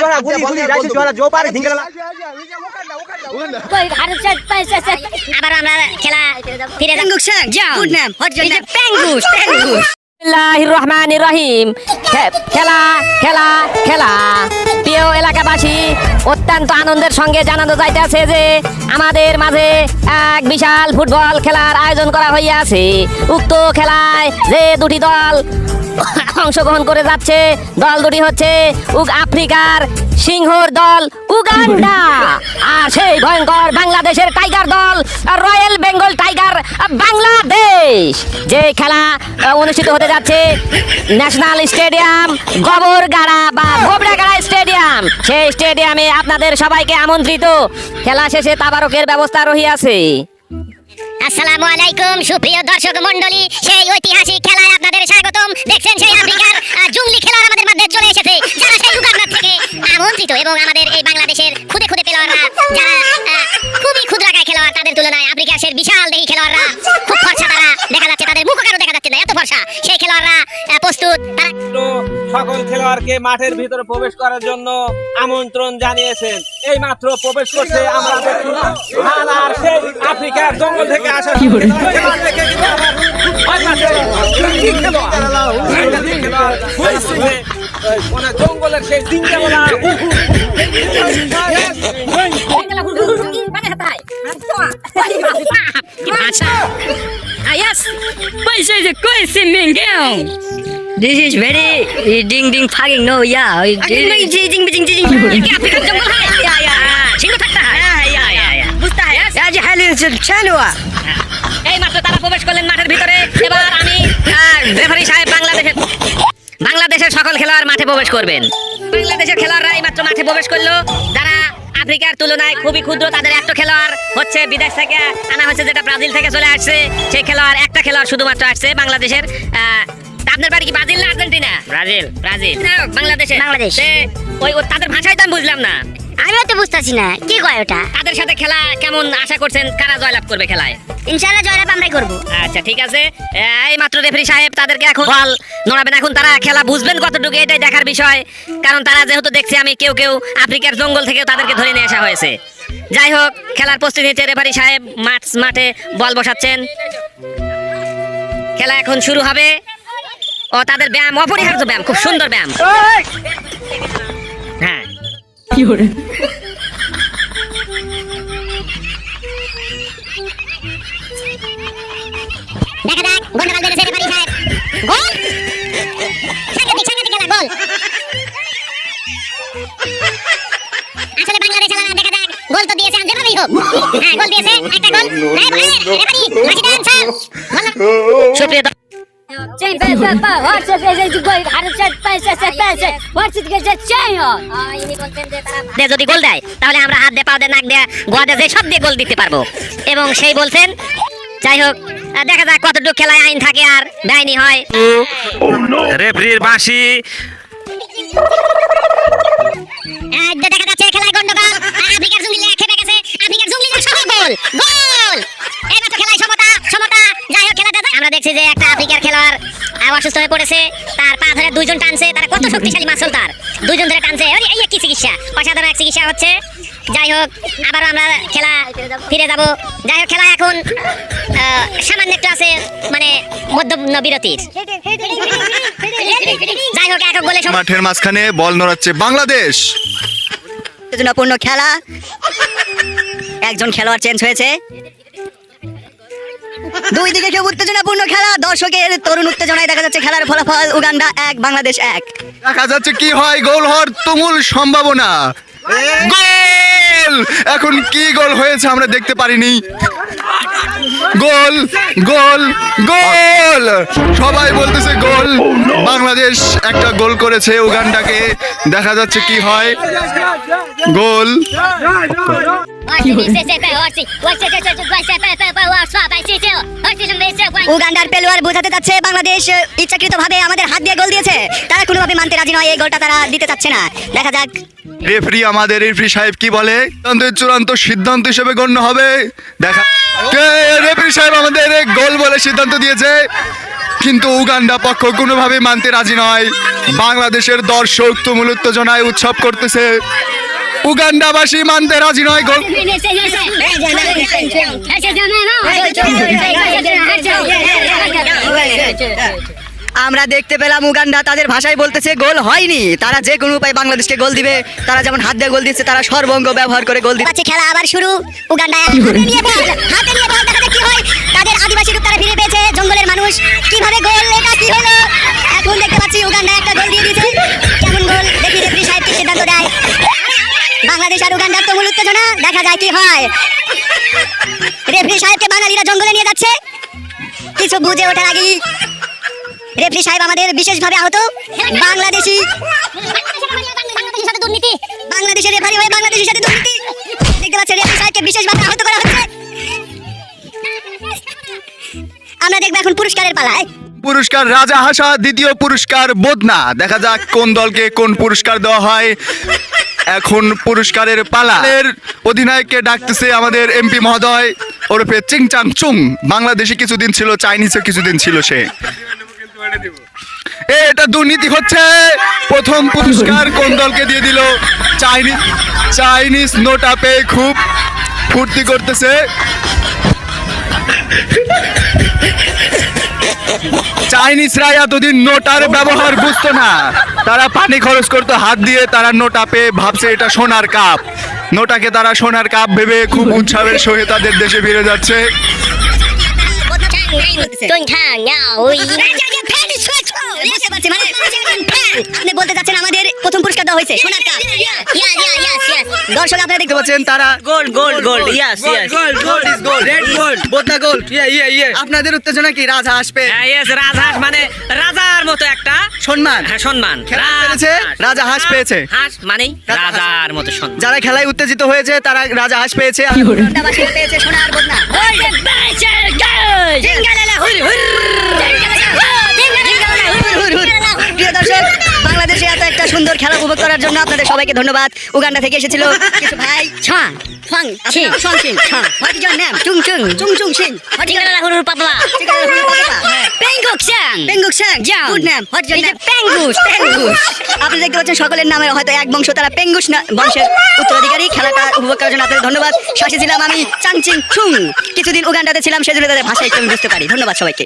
জোড়া গুলি গুলি রাইছে জোড়া জো পারে ধিঙ্গলা আবার আমরা খেলা ফিরে যাও good name what's your name পেঙ্গুস পেঙ্গুস বিসমিল্লাহির রহমানির রহিম খেলা খেলা খেলা প্রিয় এলাকাবাসী অত্যন্ত আনন্দের সঙ্গে জানানো যাইতেছে যে আমাদের মাঝে এক বিশাল ফুটবল খেলার আয়োজন করা হইয়াছে। উক্ত খেলায় যে দুটি দল অংশগ্রহণ করে যাচ্ছে। দল দুটি হচ্ছে উগ আফ্রিকার সিংহর দল উগান্ডা। আর সেই ভয়ঙ্কর বাংলাদেশের টাইগার দল, রয়্যাল বেঙ্গল টাইগার বাংলাদেশ। যে খেলা অনুষ্ঠিত হতে যাচ্ছে ন্যাশনাল স্টেডিয়াম, গবরগাড়া বা গোবরাগাড়া স্টেডিয়াম। সেই স্টেডিয়ামে আপনাদের সবাইকে আমন্ত্রিত। খেলা শেষে তাবারকের ব্যবস্থা রহিয়াছে। আসসালামু আলাইকুম, সুপ্রিয় দর্শক মন্ডলী সেই ঐতিহাসিক খেলায় আপনাদের স্বাগতম। দেখছেন সেই আফ্রিকার জুংলি খেলোয়াড় আমাদের মধ্যে চলে এসেছে। যারা সেই উগান্ডা থেকে আমন্ত্রিত এবং আমাদের এই বাংলাদেশের খুদে খুদে খেলোয়াড়রা, যারা খুবই ক্ষুদ্রাকায় খেলোয়াড়, তাদের তুলনায় আফ্রিকার সেই বিশাল দেহি খেলোয়াড়রা, খুব ফর্সা তারা দেখা যাচ্ছে, তাদের মুখ কারও দেখা যাচ্ছে না, এত ফর্সা। খেলোয়াড়কে মাঠের ভিতরে প্রবেশ করার জন্য আমন্ত্রণ জানিয়েছেন। এই মাত্র প্রবেশ করছে আমরা সেই আফ্রিকার জঙ্গল থেকে আসা জঙ্গলের সেই তিনটা বলা. This is very uh, ding ding fucking no, yeah. আফ্রিকার জঙ্গল হয় ইয়া ইয়া সিংহ থাকতে হয় ইয়া ইয়া ইয়া বুঝতে হয় আজ হালি চালুয়া এই মাত্র তারা প্রবেশ করলেন মাঠের ভিতরে এবার আমি রেফারি সাহেব বাংলাদেশের বাংলাদেশের সকল খেলোয়াড় মাঠে প্রবেশ করবেন। বাংলাদেশের খেলোয়াড়রা এই মাত্র মাঠে প্রবেশ করল। যারা আফ্রিকার তুলনায় খুবই ক্ষুদ্র তাদের একটা খেলোয়াড় হচ্ছে বিদেশ থেকে আনা হচ্ছে যেটা ব্রাজিল থেকে চলে আসছে। সেই খেলোয়াড় একটা খেলোয়াড় শুধুমাত্র আসছে বাংলাদেশের আপনার বাড়ি কি ব্রাজিল না আর্জেন্টিনা? ব্রাজিল। ব্রাজিল। বাংলাদেশে? বাংলাদেশ। ওই ও- তাদের ভাষাই তো আমি বুঝলাম না। আমিও তো বুঝতেছি না। কি কয় ওটা? তাদের সাথে খেলা কেমন আশা করছেন? কারা জয়লাভ করবে খেলায়? ইনশাআল্লাহ জয়লাভ আমরাই করব। আচ্ছা ঠিক আছে। এই মাত্র রেফারি সাহেব তাদেরকে এখন বল নড়াবেন। এখন তারা খেলা বুঝবেন কতটুকু এটাই দেখার বিষয়। কারণ তারা যেহেতু দেখছে আমি কেউ কেউ আফ্রিকার জঙ্গল থেকেও তাদেরকে ধরে নিয়ে আসা হয়েছে। যাই হোক খেলার প্রস্তুতি নিচ্ছে রেফারি সাহেব। মাঠ মাঠে বল বসাচ্ছেন। খেলা এখন শুরু হবে। ও তাদের ব্যায়াম অপরিহার্য ব্যায়াম খুব সুন্দর ব্যায়াম হ্যাঁ দেখা যাক গোলটা বাল রেফারি সাহেব গোল সাংঘাতিক সাংঘাতিক খেলা গোল আসলে বাংলাদেশ খেলা দেখা যাক গোল তো দিয়েছে যেভাবেই হোক হ্যাঁ গোল দিয়েছে একটা গোল এই, এই, রেফারি মাঠে দেন স্যার সুপ্রিয় দর্শক, দিয়ে যদি গোল দেয় তাহলে আমরা হাত দিয়ে পা দিয়ে নাক দিয়ে গোয়া দিয়ে সব দিয়ে গোল দিতে পারব। এবং সেই বলছেন যাই হোক দেখা যাক কতটুকু খেলায় আইন থাকে আর বেআইনি হয়। রেফরির বাঁশি। দেখা যাচ্ছে খেলায় গন্ডগোল আফ্রিকার জঙ্গলি খেপে গেছে আফ্রিকার জঙ্গলি সহ গোল গোল। এই মাত্র খেলায় সমতা সমতা যাই হোক খেলাটা আমরা দেখছি যে খেলোয়াড় অসুস্থ হয়ে পড়েছে। তার পা ধরে দুইজন টানছে তারা কত শক্তিশালী মাসল তার। দুইজন ধরে টানছে এই কি চিকিৎসা। অসাধারণ এক চিকিৎসা হচ্ছে। যাই হোক আবারও আমরা খেলা ফিরে যাব। যাই হোক খেলা এখন সামান্য একটু আছে মানে মধ্য বিরতির। যাই হোক একক গোলে মাঠের মাঝখানে বল নড়াচ্ছে বাংলাদেশ। উত্তেজনাপূর্ণ খেলা। একজন খেলোয়াড় চেঞ্জ হয়েছে। দুই দিকে খুব উত্তেজনাপূর্ণ খেলা। দর্শকের তরুণ উত্তেজনায় দেখা যাচ্ছে খেলার ফলাফল। উগান্ডা এক বাংলাদেশ এক। দেখা যাচ্ছে কি হয়? গোল হওয়ার তুমুল সম্ভাবনা। গোল! এখন কি গোল হয়েছে আমরা দেখতে পারিনি। গোল গোল গোল! সবাই বলতেছে গোল। বাংলাদেশ একটা গোল করেছে উগান্ডাকে। দেখা যাচ্ছে কি হয়? গোল। উগান্ডার পেলোয়ার বোঝাতে চাচ্ছে বাংলাদেশ ইচ্ছাকৃত ভাবে আমাদের হাত দিয়ে গোল দিয়েছে। তারা কোনোভাবে মানতে রাজি নয়, এই গোলটা তারা দিতে চাচ্ছে না। দেখা যাক। রেফারি আমাদের, রেফারি সাহেব কি বলে? চূড়ান্ত সিদ্ধান্ত হিসেবে গণ্য হবে। দেখা রেফারি সাহেব আমাদের গোল বলে সিদ্ধান্ত দিয়েছে। কিন্তু উগান্ডা পক্ষ কোনোভাবে মানতে রাজি নয়। বাংলাদেশের দর্শক তুমুল উত্তেজনায় উৎসব করতেছে। উগান্ডাবাসী মানতে রাজি নয় গোল আমরা দেখতে পেলাম উগান্ডা তাদের ভাষায় বলতেছে গোল হয়নি। তারা যে কোনো উপায় বাংলাদেশকে গোল দিবে। তারা যেমন হাত দিয়ে গোল দিচ্ছে তারা সর্বঙ্গ ব্যবহার করে গোল দিচ্ছে। খেলা আবার শুরু। উগান্ডা হাতে নিয়ে বল হাতে নিয়ে বল দেখা কি হয়। তাদের আদিবাসী রূপ তারা ফিরে পেয়েছে জঙ্গলের মানুষ। কীভাবে গোল এটা কি হলো? এখন দেখতে পাচ্ছি উগান্ডা একটা গোল দিয়ে দিয়েছে। কেমন গোল? দেখি রেফারি সাহেব কি সিদ্ধান্ত দেয়। বাংলাদেশ আর উগান্ডার তুমুল উত্তেজনা, দেখা যায় কি হয়। রেফারি সাহেবকে বাঙালিরা জঙ্গলে নিয়ে যাচ্ছে। কিছু বুঝে ওঠার আগেই রেফারি সাহেব আমাদের বিশেষভাবে আহত। বাংলাদেশি বাংলাদেশের রেফারি হয়ে বাংলাদেশের সাথে দুর্নীতি। দেখতে পাচ্ছেন, রেফারি সাহেবকে বিশেষভাবে আহত করা হচ্ছে। আমরা দেখব এখন পুরস্কারের পালায়। পুরস্কার রাজা হাসা, দ্বিতীয় পুরস্কার বোধনা দেখা যাক কোন দলকে কোন পুরস্কার দেওয়া হয়। এখন পুরস্কারের পালা। এর অধিনায়ককে ডাকতেছে আমাদের এমপি মহোদয়। ওরফে চিংচাং চুং। বাংলাদেশে কিছুদিন ছিল চাইনিজে কিছুদিন ছিল সে। এটা দুর্নীতি হচ্ছে। প্রথম পুরস্কার কোন দলকে দিয়ে দিল? চাইনিজ চাইনিজ নোটা পেয়ে খুব ফুর্তি করতেছে। চাইনিজরা এতদিন নোটার ব্যবহার বুঝতো না। তারা পানি খরচ করতো, হাত দিয়ে তারা নোটা পেয়ে ভাবছে এটা সোনার কাপ। নোটাকে তারা সোনার কাপ ভেবে খুব উৎসাহের সহিত তাদের দেশে ফিরে যাচ্ছে। আপনি বলতে চাচ্ছেন আমাদের প্রথম পুরস্কার দেওয়া হয়েছে, সোনার কাপ। দর্শক আপনারা দেখতে পাচ্ছেন তারা gold gold gold yes yes gold, gold is gold. Red gold Both are gold. Yeah, yeah, yeah. আপনাদের উত্তেজনা কি রাজা আসবে হ্যাঁ ইয়েস রাজহাঁস মানে রাজার মতো একটা সম্মান হ্যাঁ সম্মান খেলা পেরেছে, রাজা হাঁস পেয়েছে। হাঁস মানে রাজার মতো সম্মান যারা খেলায় উত্তেজিত হয়েছে তারা রাজা হাঁস পেয়েছে আর পেয়েছে সোনার বদনা হুর, খেলা উপভোগ করার জন্য আপনাদের সবাইকে ধন্যবাদ। উগান্ডা থেকে এসেছিল কিছু ভাই। ছং ফং ছি আপনার সং সিং হোয়াট ইজ ইওর নেম চুং চুং চুং চুং সিং হোয়াট ইজ টিংলা হুরুর পাতলা ঠিকানা হলো পাপা পেঙ্গুক স্যাং পেঙ্গুক স্যাং যাও। Good name what is your name পেঙ্গুস পেঙ্গুস আপনি দেখতে পাচ্ছেন সকলের নামে হয়তো এক বংশ তারা পেঙ্গুস না বংশের উত্তরাধিকারী। খেলাটা উপভোগ করার জন্য আপনাদের ধন্যবাদ। শাসি ছিলাম আমি চাংচিং ছুং কিছুদিন উগান্ডাতে ছিলাম সেজন্য তাদের ভাষা একটু বুঝতে পারি। ধন্যবাদ সবাইকে।